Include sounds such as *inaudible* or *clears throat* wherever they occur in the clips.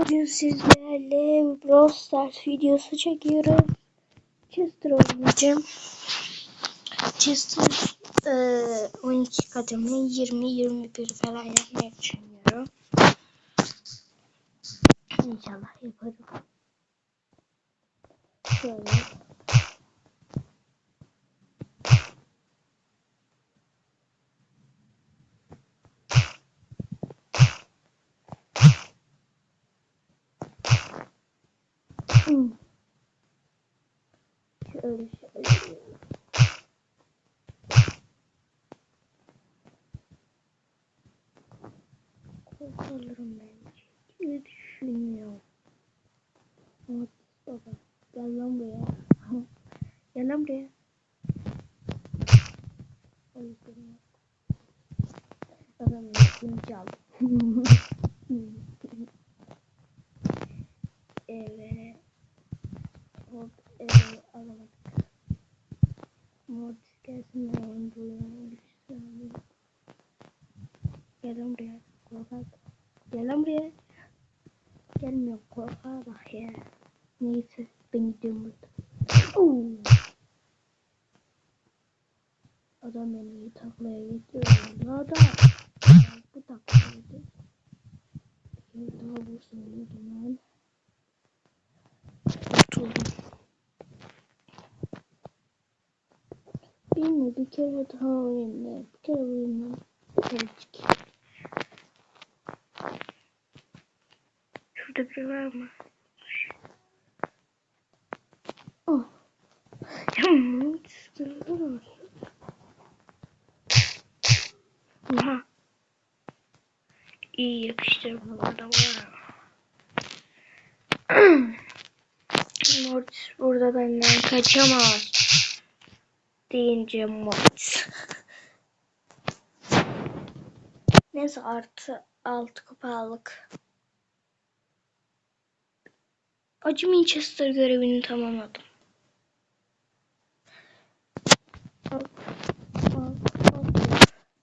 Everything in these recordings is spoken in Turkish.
Bugün sizlerle Brawl Stars videosu çekiyorum. Chester oynayacağım. Chester eee 12 kademe 20-21 falan yapmayı düşünüyorum. İnşallah yaparım. Şöyle. Şöyle şöyle. Korkarım bence. Diye düşünüyorum. Ama baba gel lan buraya. *laughs* gel lan buraya. Adam yakın çaldı. *laughs* evet. Hop evet alamadık. Mortis gelsin ben onu duyuyorum. Gel lan buraya. Korkak. Gel lan buraya. Gelmiyor korkağa bak ya. Neyse ben gidiyorum burada. Oo. Adam beni iyi taklaya getiriyor. Ne adam? Bu taklaydı. Bir daha vursun diyordum ben. Kurtuldum. Bilmiyorum bir kere daha. Bir kere oynayayım. Bir kere çıkayım. Şurada biri var mı? Oh. Aha. İyi yakıştırma burada var. *clears throat* Mortis burada benden kaçamaz. Deyince Mortis. Neyse artı altı kupalık. Acı Manchester görevini tamamladım.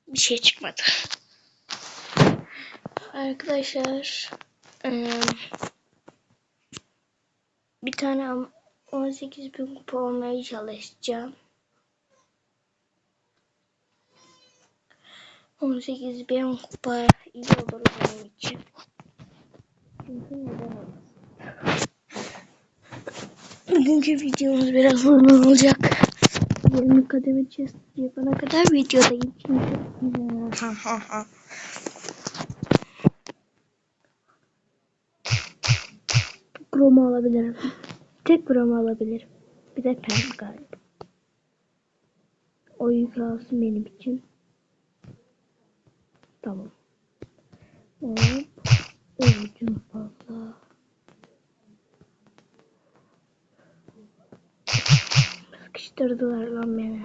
Bir şey çıkmadı. Arkadaşlar bir tane 18 bin kupa olmaya çalışacağım. 18 bin kupa iyi olur benim için. Çünkü neden? Bugünkü videomuz biraz uzun olacak. 20 kademe chest yapana kadar videodayım. Chrome alabilirim. Tek Chrome alabilirim. Bir de pen galiba. O yük alsın benim için. Tamam. Hop. Ucum fazla. Sıkıştırdılar lan beni.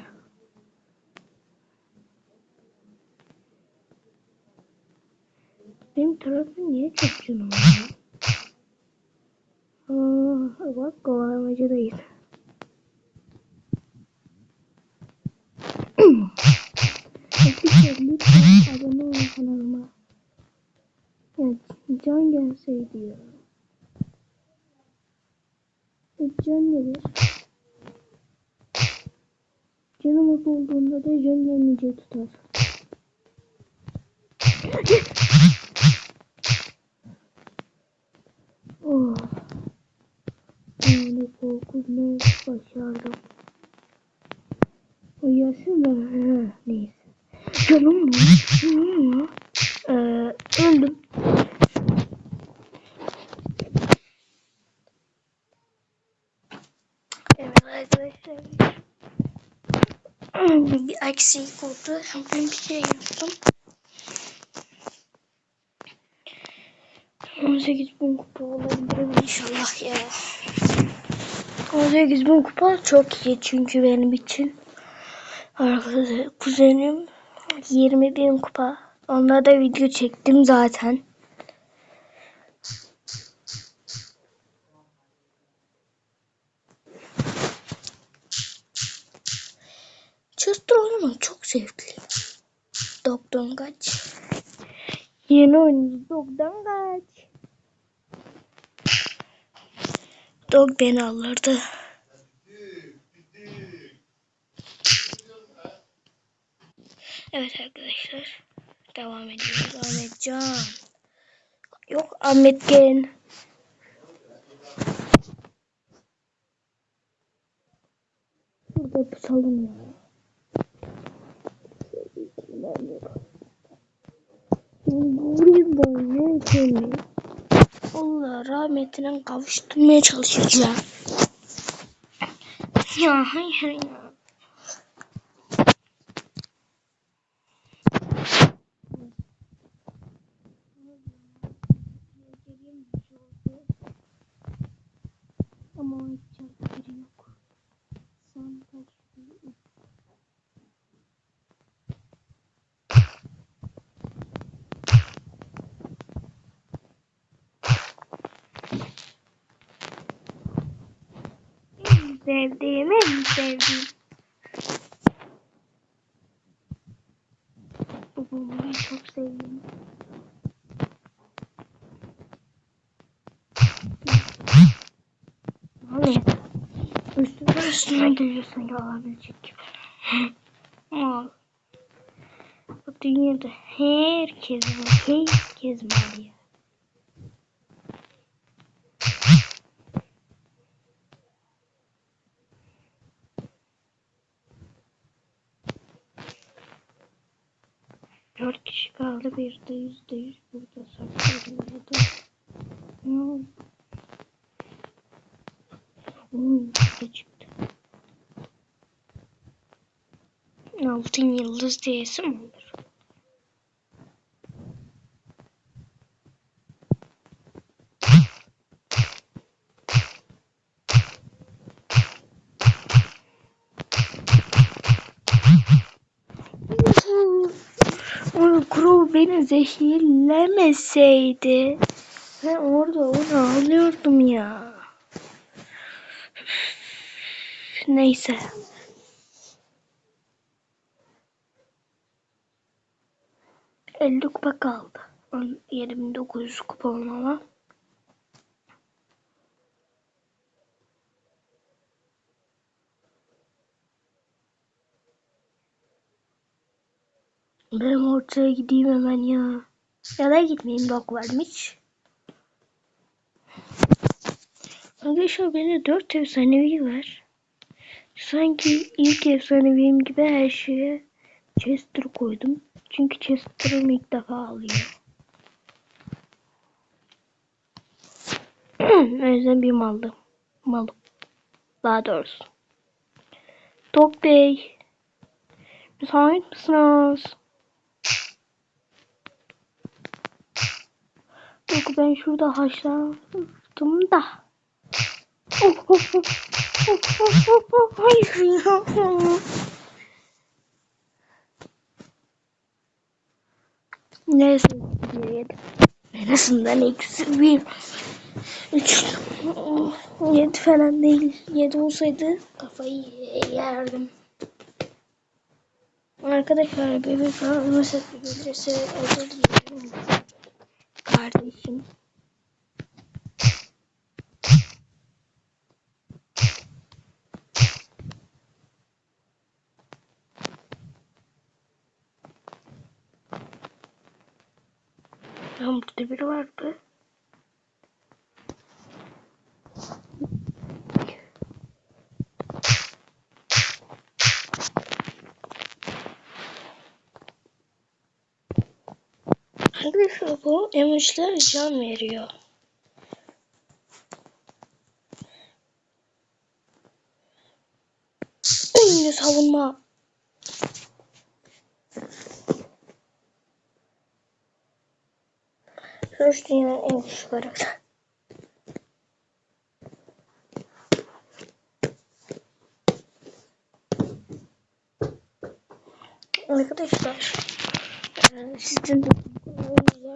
Benim tarafım niye çok canım var? Aa, bak kovalamacadayız. Arkadaşlar lütfen abone olun kanalıma. Ya can gelseydi ya. Ya can gelir. Canım az olduğunda da can gelmeyeceği tutar. oh. Yani korkunç başardım. O yaşın da he, neyse. Canım mı? Canım mı? Ee, öldüm. Evet arkadaşlar. Bir aksilik oldu. Ben bir şey yaptım. 18 bin kupa olabilir inşallah ya. 18 bin kupa çok iyi çünkü benim için. Arkadaşlar kuzenim 20 bin kupa. Onlara da video çektim zaten. Chester oynamak çok zevkli. Doktorun kaç. Yeni oyuncu doktorun kaç. Dog beni alırdı. Evet arkadaşlar. Devam ediyoruz. Ahmetcan. Yok Ahmet Gen. Burada pusalım ya. Vurayım da ne yapayım? Allah rahmetine kavuşturmaya çalışacağım. Ya hayır ya. Ama o içeride biri yok. Sen kaç En sevdiğim, en sevdiğim. Bu çok sevdim. Hani üstüne üstüne geliyorsun ya alabilecek gibi. Al. Bu dünyada herkes var. Herkes var ya. Dört kişi kaldı. Bir de yüzde yüz burada saklanıyor. Ya da... Hmm. Hmm, burada çıktı. Altın yıldız diyesi mi olur? Oy Crow beni zehirlemeseydi. Ben orada onu alıyordum ya. Neyse. Elli kupa kaldı. 7900 kupa olmama. Ben ortaya gideyim hemen ya. Ya da gitmeyeyim dok varmış. Arkadaşlar bende 4 efsanevi var. Sanki ilk efsanevim gibi her şeye Chester koydum. Çünkü Chester'ım ilk defa alıyor. *clears throat* o yüzden bir maldım. Malım. Daha doğrusu. Dog Bey. Müsait misiniz? Yok ben şurada haşlandım da. Oh, oh, oh. Oh, oh, oh, oh. Hayır ya. Bir yedi? Neresinden eksi bir? Üç. Yedi falan değil. Yedi olsaydı kafayı yerdim. Arkadaşlar bebek falan gelirse özür dilerim. Kardeşim. Tam burada biri vardı. Arkadaşlar bu emojiler can veriyor. Önce savunma. Şu dünyanın en güçlü karakter. Arkadaşlar sizin de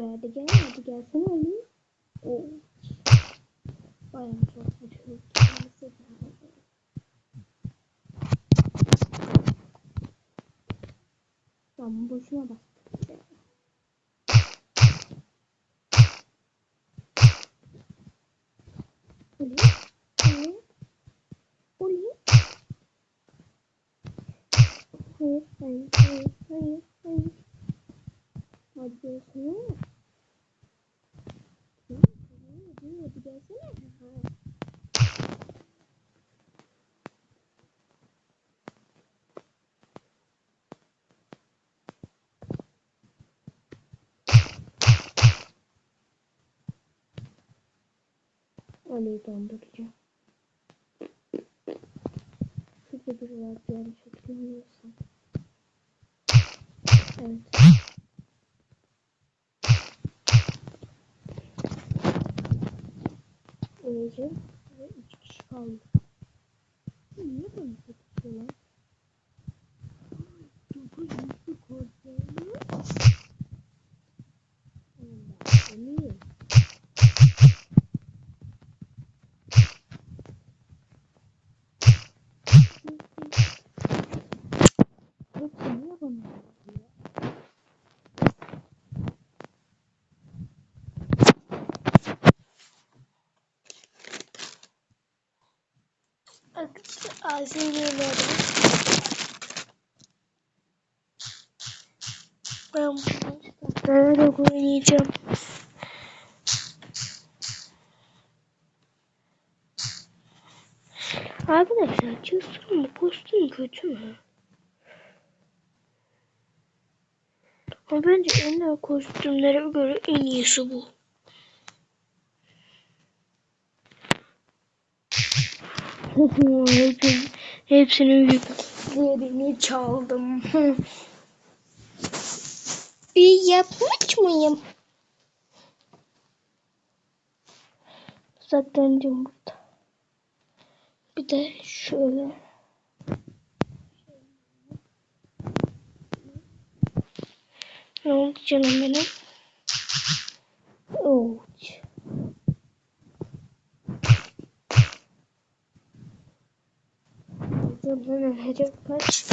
Oraya hadi gel hadi gelsene Ali. Oo. Bayağı çok kötü. Tamam boşuna bak. Hayır, hayır, hayır, hayır, hayır. Hadi gelsene. Hadi, hadi gelsene. Ha. Ali'yi donduracağım. Şurada biri var yanlış hatırlamıyorsam. Evet. Öleceğim ve üç kişi kaldı. Niye bana satışıyorlar? Çok yüzlü korkuyorum. Allah, Azimleri. Ben bunu böyle oynayacağım. Arkadaşlar Chester'ın bu kostüm kötü mü? Ama bence en kostümlere göre en iyisi bu. Hepsini, hepsinin yüklerini çaldım. *laughs* İyi yapmış mıyım? Saklanacağım burada. Bir de şöyle. Ne oldu canım benim? Kaç?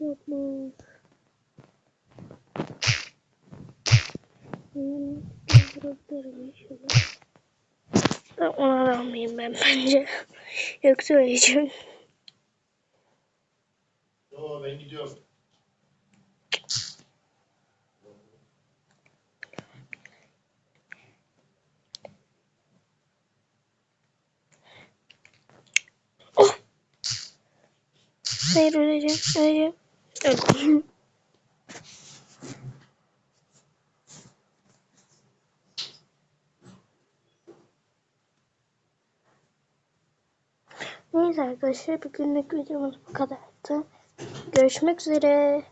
Yapma. Bırakıyorum inşallah. Ona almayayım ben bence. Yoksa öleceğim. Hayır öleceğim. Öleceğim. Öldüm. Neyse arkadaşlar bugünlük videomuz bu kadardı. Görüşmek üzere.